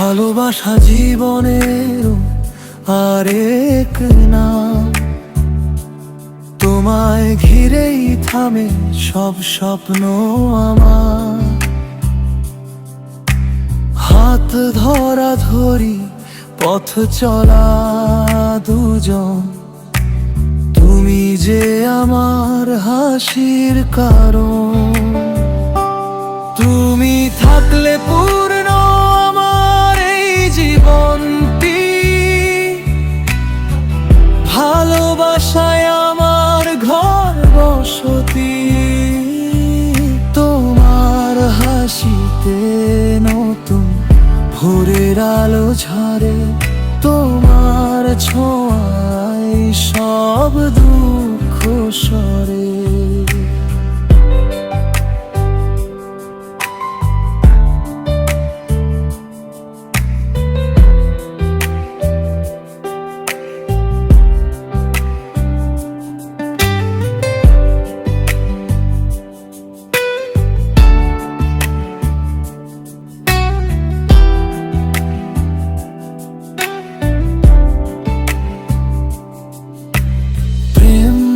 ভালোবাসা জীবনের আরেক নাম। তোমায় ঘিরেই থামে সব স্বপ্ন আমার। হাত ধরা ধরি, পথ চলা দুজন। তুমি যে আমার হাসির কারণ। তুমি থাকলে পূর্ণ বসতি তোমার হাসিতে নতুন ভোরের আলো ঝরে তোমার ছোঁয়ায় সব দুঃখ সরে।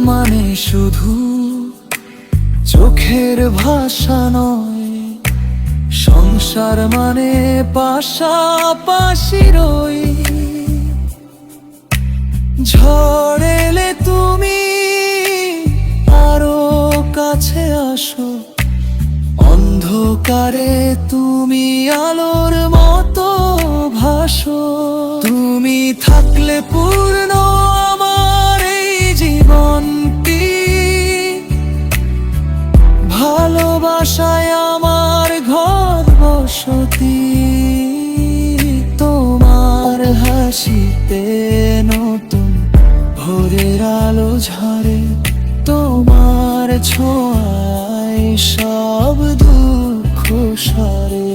মানে শুধু চোখের ভাষা নয়, সংসার মানে পাশাপাশি রই। ঝড় এলে তুমি আরও কাছে আসো, অন্ধকারে তুমি আলোর মতো ভাসো। তুমি থাকলে পূর্ণ আমার ঘর বসতি। তোমার হাসিতে নতুন ভোরের আলো ঝরে। তোমার ছোঁয়ায় সব দুঃখ সরে।